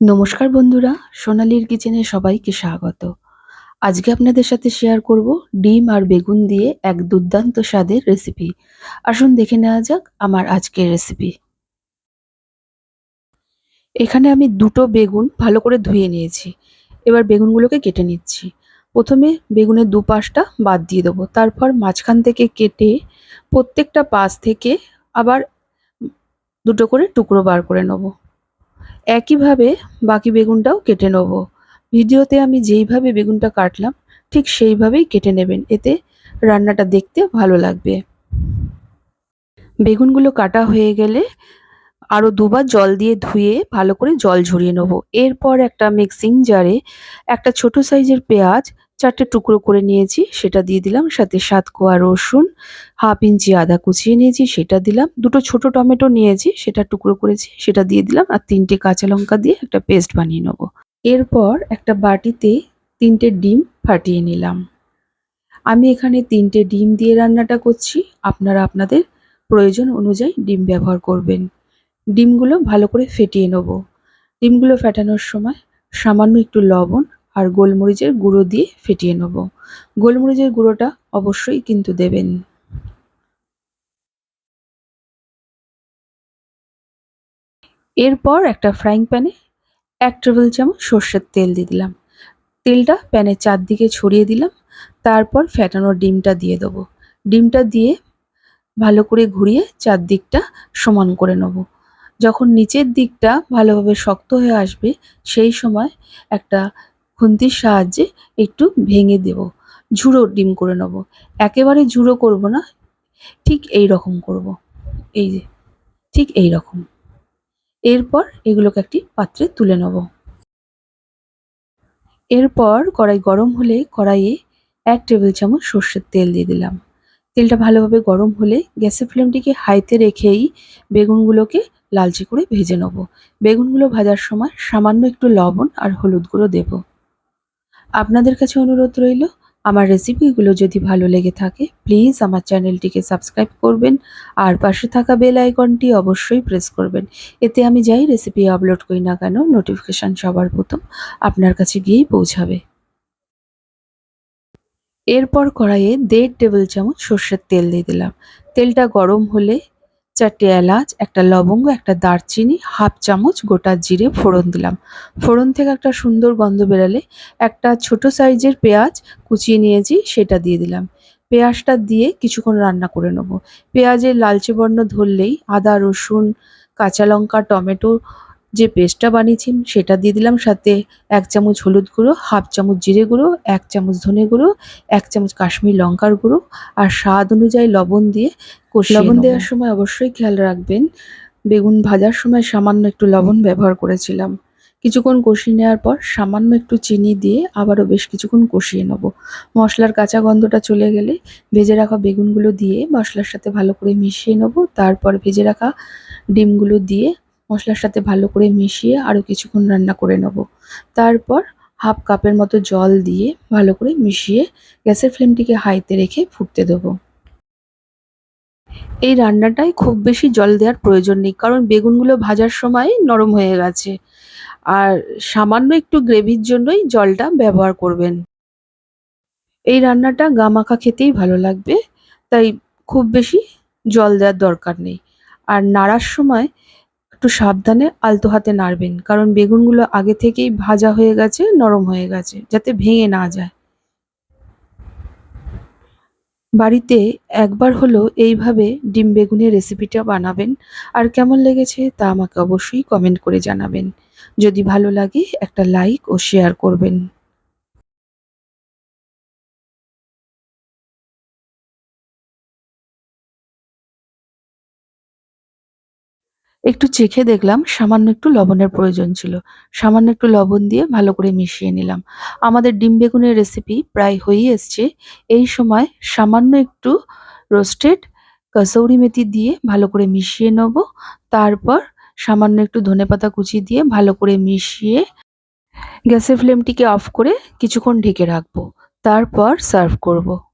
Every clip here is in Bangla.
নমস্কার বন্ধুরা, সোনালির কিচেনে সবাইকে স্বাগত। আজকে আপনাদের সাথে শেয়ার করব ডিম আর বেগুন দিয়ে এক দুর্দান্ত স্বাদের রেসিপি আসুন দেখে নেওয়া যাক আমার আজকের রেসিপি এখানে আমি দুটো বেগুন ভালো করে ধুয়ে নিয়েছি। এবার বেগুনগুলোকে কেটে নিচ্ছি। প্রথমে বেগুনের দু পাশটা বাদ দিয়ে দেবো। তারপর মাঝখান থেকে কেটে প্রত্যেকটা পাশ থেকে আবার দুটো করে টুকরো বার করে নেব। একইভাবে বাকি বেগুনটাও কেটে নেব। ভিডিওতে আমি যেইভাবে বেগুনটা কাটলাম, ঠিক সেইভাবেই কেটে নেবেন। এতে রান্নাটা দেখতে ভালো লাগবে। বেগুনগুলো কাটা হয়ে গেলে আরও দুবার জল দিয়ে ধুয়ে ভালো করে জল ঝরিয়ে নেব। এরপর একটা মিক্সিং জারে একটা ছোট সাইজের পেঁয়াজ চারটে টুকরো করে নিয়েছি, সেটা দিয়ে দিলাম, সাথে সাত কোয়া রসুন, হাফ ইঞ্চি আদা কুচিয়ে নিয়েছি, সেটা দিলাম, দুটো ছোট টমেটো নিয়েছি, সেটা টুকরো করেছি, সেটা দিয়ে দিলাম, আর তিনটে কাঁচা লঙ্কা দিয়ে একটা পেস্ট বানিয়ে নেব। এরপর একটা বাটিতে তিনটে ডিম ফাটিয়ে নিলাম। আমি এখানে তিনটে ডিম দিয়ে রান্নাটা করছি, আপনারা আপনাদের প্রয়োজন অনুযায়ী ডিম ব্যবহার করবেন। ডিমগুলো ভালো করে ফেটিয়ে নেব। ডিমগুলো ফেটানোর সময় সামান্য একটু লবণ আর গোলমরিচের গুঁড়ো দিয়ে ফেটিয়ে নেব। গোলমরিচের গুঁড়োটা অবশ্যই কিন্তু দেবেন। এরপর একটা ফ্রাইং প্যানে এক টেবিল চামচ সর্ষের তেল দিয়ে দিলাম। তেলটা প্যানের চারদিকে ছড়িয়ে দিলাম। তারপর ফ্যাটানো ডিমটা দিয়ে দেবো। ডিমটা দিয়ে ভালো করে ঘুরিয়ে চারদিকটা সমান করে নেব। যখন নিচের দিকটা ভালোভাবে শক্ত হয়ে আসবে, সেই সময় একটা খুন্তির সাহায্যে একটু ভেঙে দেব। ঝুড়ো ডিম করে নেব। একেবারে ঝুড়ো করব না, ঠিক এই রকম করব। এই যে, ঠিক এই রকম এরপর এগুলোকে একটি পাত্রে তুলে নেব। এরপর কড়াই গরম হলে কড়াইয়ে এক টেবিল চামচ সর্ষের তেল দিয়ে দিলাম। তেলটা ভালোভাবে গরম হলে গ্যাসের ফ্লেমটিকে হাইতে রেখেই বেগুনগুলোকে লালচে করে ভেজে নেব। বেগুনগুলো ভাজার সময় সামান্য একটু লবণ আর হলুদ গুঁড়ো দেব। আপনাদের কাছে অনুরোধ রইল, আমার রেসিপিগুলো যদি ভালো লেগে থাকে প্লিজ আমার চ্যানেলটিকে সাবস্ক্রাইব করবেন আর পাশে থাকা বেল আইকনটি অবশ্যই প্রেস করবেন। এতে আমি যাই রেসিপি আপলোড করি না কেন নোটিফিকেশান সবার প্রথম আপনার কাছে গিয়েই পৌঁছাবে। এরপর কড়াইয়ে দেড় টেবিল চামচ সর্ষের তেল দিয়ে দিলাম। তেলটা গরম হলে চারটে এলাচ, একটা লবঙ্গ, একটা দারচিনি, হাফ চামচ গোটা জিরে ফোড়ন দিলাম। ফোড়ন থেকে একটা সুন্দর গন্ধ বেরালে একটা ছোট সাইজের পেঁয়াজ কুচিয়ে নিয়েছি, সেটা দিয়ে দিলাম। পেঁয়াজটা দিয়ে কিছুক্ষণ রান্না করে নেব। পেঁয়াজের লালচে বর্ণ ধরলেই আদা, রসুন, কাঁচা লঙ্কা, টমেটো যে পেস্টটা বানিয়েছি সেটা দিয়ে দিলাম সাথে এক চামচ হলুদ গুঁড়ো হাফ চামচ জিরে গুঁড়ো এক চামচ ধনে গুঁড়ো এক চামচ কাশ্মীর লঙ্কার গুঁড়ো আর স্বাদ অনুযায়ী লবণ দিয়ে লবণ দেওয়ার সময় অবশ্যই খেয়াল রাখবেন। বেগুন ভাজার সময় সামান্য একটু লবণ ব্যবহার করেছিলাম। কিছুক্ষণ কষিয়ে নেওয়ার পর সামান্য একটু চিনি দিয়ে আবারও বেশ কিছুক্ষণ কষিয়ে নেব। মশলার কাঁচা গন্ধটা চলে গেলে ভেজে রাখা বেগুনগুলো দিয়ে মশলার সাথে ভালো করে মিশিয়ে নেব। তারপর ভেজে রাখা ডিমগুলো দিয়ে মশলার সাথে ভালো করে মিশিয়ে আরও কিছুক্ষণ রান্না করে নেব। তারপর হাফ কাপের মতো জল দিয়ে ভালো করে মিশিয়ে গ্যাসের ফ্লেমটিকে হাইতে রেখে ফুটতে দেবো। এই রান্নাটায় খুব বেশি জল দেওয়ার প্রয়োজন নেই, কারণ বেগুনগুলো ভাজার সময় নরম হয়ে গেছে। আর সামান্য একটু গ্রেভির জন্যই জলটা ব্যবহার করবেন। এই রান্নাটা গামাখা খেতেই ভালো লাগবে, তাই খুব বেশি জল দেওয়ার দরকার নেই। আর নাড়ার সময় একটু সাবধানে আলতো হাতে নাড়বেন। কারণ বেগুনগুলো আগে থেকেই ভাজা হয়ে গেছে, নরম হয়ে গেছে, যাতে ভেঙে না যায়। বাড়িতে একবার হলো এইভাবে ডিম বেগুনের রেসিপিটা বানাবেন। আর কেমন লেগেছে তা আমাকে অবশ্যই কমেন্ট করে জানাবেন। যদি ভালো লাগে, একটা লাইক ও শেয়ার করবেন। একটু চেখে দেখলাম সামান্য একটু লবণের প্রয়োজন ছিল। সামান্য একটু লবণ দিয়ে ভালো করে মিশিয়ে নিলাম। আমাদের ডিম বেগুনের রেসিপি প্রায় হয়েই এসছে। এই সময় সামান্য একটু রোস্টেড কসৌরি মেথি দিয়ে ভালো করে মিশিয়ে নেব। তারপর সামান্য একটু ধনেপাতা কুচি দিয়ে ভালো করে মিশিয়ে গ্যাসের ফ্লেমটিকে অফ করে কিছুক্ষণ ঢেকে রাখব। তারপর সার্ভ করব।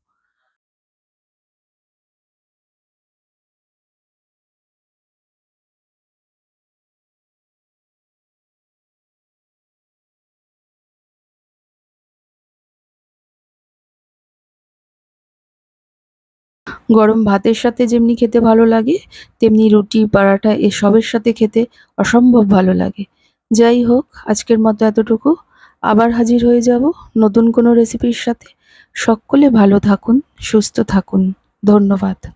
গরম ভাতের সাথে যেমনি খেতে ভালো লাগে, তেমনি রুটি, পরাঠা এসবের সাথে খেতে অসম্ভব ভালো লাগে। যাই হোক, আজকের মতো এতটুকু। আবার হাজির হয়ে যাব নতুন কোনো রেসিপির সাথে। সকলে ভালো থাকুন, সুস্থ থাকুন। ধন্যবাদ।